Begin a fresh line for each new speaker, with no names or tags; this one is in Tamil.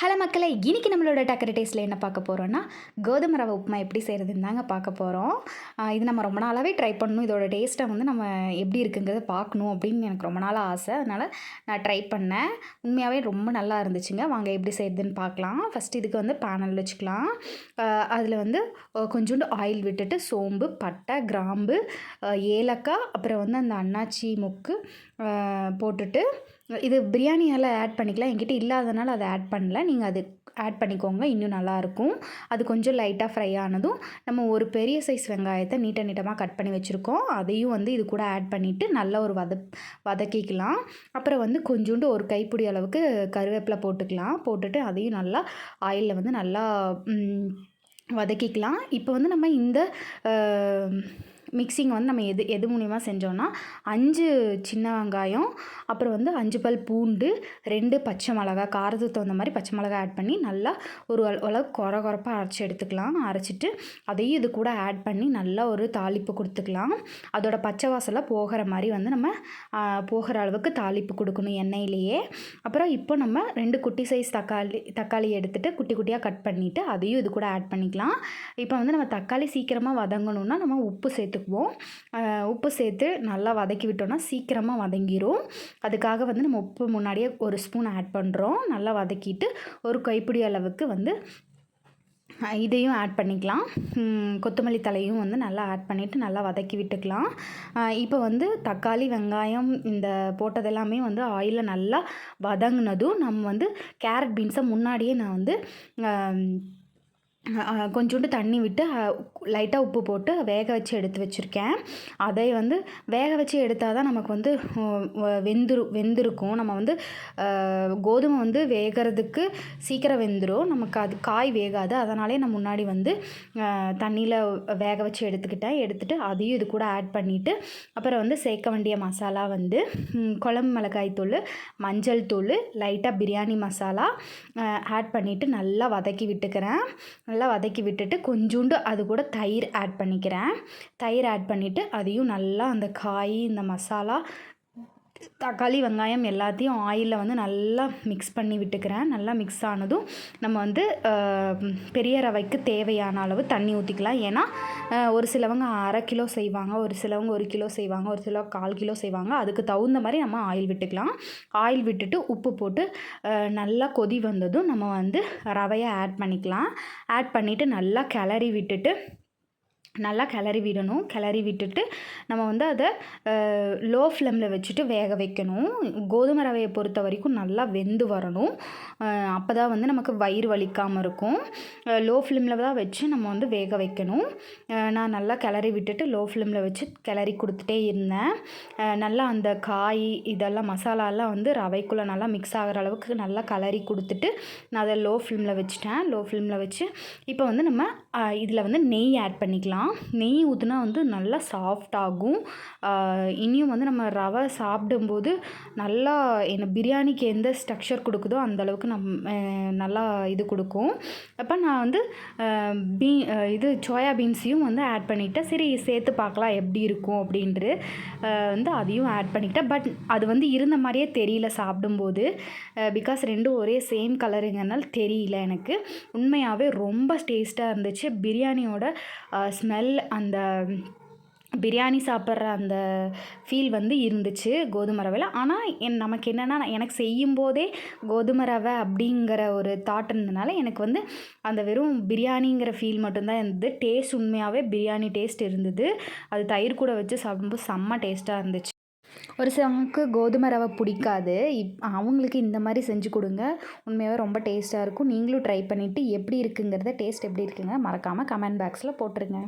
ஹலோ மக்களை இன்னைக்கு நம்மளோட டக்கரை டேஸ்ட்டில் என்ன பார்க்க போகிறோன்னா கோதுமை ரவை உப்புமா எப்படி செய்கிறதுன்னு தாங்க பார்க்க போகிறோம் இது நம்ம ரொம்ப நாளாகவே ட்ரை பண்ணணும். இதோட டேஸ்ட்டை வந்து நம்ம எப்படி இருக்குங்கிறத பார்க்கணும் அப்படின்னு எனக்கு ரொம்ப நாளாக ஆசை. அதனால் நான் ட்ரை பண்ணேன். உண்மையாகவே ரொம்ப நல்லா இருந்துச்சுங்க. வாங்க எப்படி செய்யுதுன்னு பார்க்கலாம். ஃபஸ்ட் இதுக்கு வந்து பேனல் வச்சுக்கலாம். அதில் வந்து கொஞ்சோண்டு ஆயில் விட்டுட்டு சோம்பு பட்டை கிராம்பு ஏலக்காய் அப்புறம் வந்து அந்த அண்ணாச்சி மொக்கு போட்டுட்டு இது பிரியாணியால் ஆட் பண்ணிக்கலாம். என்கிட்ட இல்லாதனால அதை ஆட் பண்ணல. நீங்கள் அது ஆட் பண்ணிக்கோங்க இன்னும் நல்லாயிருக்கும். அது கொஞ்சம் லைட்டாக ஃப்ரை ஆனதும் நம்ம ஒரு பெரிய சைஸ் வெங்காயத்தை நீட்ட நீட்டமாக கட் பண்ணி வச்சுருக்கோம். அதையும் வந்து இது கூட ஆட் பண்ணிவிட்டு நல்லா ஒரு வத வதக்கிக்கலாம். அப்புறம் வந்து கொஞ்சோண்டு ஒரு கைப்பிடி அளவுக்கு கருவேப்பிலை போட்டுக்கலாம். போட்டுட்டு அதையும் நல்லா ஆயிலில் வந்து நல்லா வதக்கிக்கலாம். இப்போ வந்து நம்ம இந்த மிக்சிங் வந்து நம்ம எது எது மூலிமா செஞ்சோன்னா அஞ்சு சின்ன வெங்காயம் அப்புறம் வந்து அஞ்சு பல் பூண்டு ரெண்டு பச்சை மிளகா காரத்துக்கு தகுந்த மாதிரி பச்சை மிளகா ஆட் பண்ணி நல்லா ஒரு அளவு குற குறப்பாக அரைச்சி எடுத்துக்கலாம். அரைச்சிட்டு அதையும் இது கூட ஆட் பண்ணி நல்லா ஒரு தாளிப்பு கொடுத்துக்கலாம். அதோட பச்சை வாசலை போகிற மாதிரி வந்து நம்ம போகிற அளவுக்கு தாளிப்பு கொடுக்கணும் எண்ணெயிலேயே. அப்புறம் இப்போ நம்ம ரெண்டு குட்டி சைஸ் தக்காளி தக்காளி எடுத்துகிட்டு குட்டி குட்டியாக கட் பண்ணிவிட்டு அதையும் இது கூட ஆட் பண்ணிக்கலாம். இப்போ வந்து நம்ம தக்காளி சீக்கிரமாக வதங்கணுன்னா நம்ம உப்பு சேர்த்து சேர்த்துக்குவோம் உப்பு சேர்த்து நல்லா வதக்கி விட்டோன்னா சீக்கிரமாக வதங்கிடும் அதுக்காக வந்து நம்ம உப்பு முன்னாடியே ஒரு ஸ்பூன் ஆட் பண்ணுறோம் நல்லா வதக்கிட்டு ஒரு கைப்பிடி அளவுக்கு வந்து இதையும் ஆட் பண்ணிக்கலாம். கொத்தமல்லி தலையும் வந்து நல்லா ஆட் பண்ணிவிட்டு நல்லா வதக்கி விட்டுக்கலாம். இப்போ வந்து தக்காளி வெங்காயம் இந்த போட்டதெல்லாமே வந்து ஆயிலில் நல்லா வதங்கினதும் நம்ம வந்து கேரட் பீன்ஸை முன்னாடியே நான் வந்து கொஞ்சோண்டு தண்ணி விட்டு லைட்டாக உப்பு போட்டு வேக வச்சு எடுத்து வச்சுருக்கேன். அதை வந்து வேக வச்சு எடுத்தால் தான் நமக்கு வந்து வெந்துரு வெந்திருக்கும். நம்ம வந்து கோதுமை வந்து வேகிறதுக்கு சீக்கிரம் வெந்துடும் நமக்கு அது காய் வேகாது. அதனாலே நான் முன்னாடி வந்து தண்ணியில் வேக வச்சு எடுத்துக்கிட்டேன். எடுத்துகிட்டு அதையும் இது கூட ஆட் பண்ணிவிட்டு அப்புறம் வந்து சேர்க்க வேண்டிய மசாலா வந்து குழம்பு மிளகாய் தூள் மஞ்சள் தூள் லைட்டாக பிரியாணி மசாலா ஆட் பண்ணிவிட்டு நல்லா வதக்கி விட்டுக்கிறேன். நல்லா வதக்கி விட்டுட்டு கொஞ்சோண்டு அது கூட தயிர் ஆட் பண்ணிக்கிறேன். தயிர் ஆட் பண்ணிவிட்டு அதையும் நல்லா அந்த காய் இந்த மசாலா தக்காளி வெங்காயம் எல்லாத்தையும் ஆயிலில் வந்து நல்லா மிக்ஸ் பண்ணி விட்டுக்கிறேன். நல்லா மிக்ஸ் ஆனதும் நம்ம வந்து பெரிய ரவைக்கு தேவையான அளவு தண்ணி ஊற்றிக்கலாம் ஏன்னா ஒரு சிலவங்க அரை கிலோ செய்வாங்க ஒரு சிலவங்க ஒரு கிலோ செய்வாங்க ஒரு சிலவங்க கால் கிலோ செய்வாங்க. அதுக்கு தகுந்த மாதிரி நம்ம ஆயில் விட்டுக்கலாம். ஆயில் விட்டுட்டு உப்பு போட்டு நல்லா கொதி வந்ததும் நம்ம வந்து ரவையை ஆட் பண்ணிக்கலாம். ஆட் பண்ணிவிட்டு நல்லா கிளறி விட்டுட்டு நல்லா கிளறி விடணும். கிளறி விட்டுட்டு நம்ம வந்து அதை லோ ஃப்ளேமில் வச்சுட்டு வேக வைக்கணும். கோதுமை ரவையை பொறுத்த வரைக்கும் நல்லா வெந்து வரணும். அப்போ தான் வந்து நமக்கு வயிறு வலிக்காமல் இருக்கும். லோ ஃப்ளேமில் தான் வச்சு நம்ம வந்து வேக வைக்கணும். நான் நல்லா கிளறி விட்டுட்டு லோ ஃப்ளேமில் வச்சு கிளறி கொடுத்துட்டே இருந்தேன். நல்லா அந்த காய் இதெல்லாம் மசாலாலாம் வந்து ரவைக்குள்ளே நல்லா மிக்ஸ் ஆகிற அளவுக்கு நல்லா கிளறி கொடுத்துட்டு நான் அதை லோ ஃப்ளேமில் வச்சுட்டேன் லோ ஃப்ளேமில் வச்சு இப்போ வந்து நம்ம இதில் வந்து நெய் ஆட் பண்ணிக்கலாம். ஊற்றிக்கலாம் நெய் ஊற்றினா வந்து நல்லா சாஃப்டாகும் இனியும் வந்து நம்ம ரவை சாப்பிடும்போது நல்லா என்ன பிரியாணிக்கு எந்த ஸ்ட்ரக்சர் கொடுக்குதோ அந்தளவுக்கு நம் நல்லா இது கொடுக்கும். அப்போ நான் வந்து பீ இது சோயா பீன்ஸையும் வந்து ஆட் பண்ணிவிட்டேன் சரி சேர்த்து பார்க்கலாம் எப்படி இருக்கும் அப்படின்ட்டு வந்து அதையும் ஆட் பண்ணிக்கிட்டேன் பட் அது வந்து இருந்த மாதிரியே தெரியல சாப்பிடும்போது. பிகாஸ் ரெண்டும் ஒரே சேம் கலருங்கனால தெரியல எனக்கு. உண்மையாகவே ரொம்ப டேஸ்ட்டாக இருந்துச்சு. பிரியாணியோட ஸ்மெல் ஸ்மெல் அந்த பிரியாணி சாப்பிட்ற அந்த ஃபீல் வந்து இருந்துச்சு கோதுமை ரவையில். ஆனால் என் நமக்கு என்னென்னா எனக்கு செய்யும் போதே கோதுமை ரவை அப்படிங்கிற ஒரு தாட் இருந்ததுனால எனக்கு வந்து அந்த வெறும் பிரியாணிங்கிற ஃபீல் மட்டும்தான் இருந்தது. டேஸ்ட் உண்மையாகவே பிரியாணி டேஸ்ட் இருந்தது. அது தயிர் கூட வச்சு சாப்பிடும்போது செம்ம டேஸ்ட்டாக இருந்துச்சு. ஒரு சிலவங்களுக்கு கோதுமை ரவை பிடிக்காது. இப் அவங்களுக்கு இந்த மாதிரி செஞ்சு கொடுங்க. உண்மையாகவே ரொம்ப டேஸ்ட்டாக இருக்கும். நீங்களும் ட்ரை பண்ணிவிட்டு எப்படி இருக்குங்கிறத டேஸ்ட் எப்படி இருக்குங்க மறக்காமல் கமெண்ட் பாக்ஸில் போட்டுருங்க.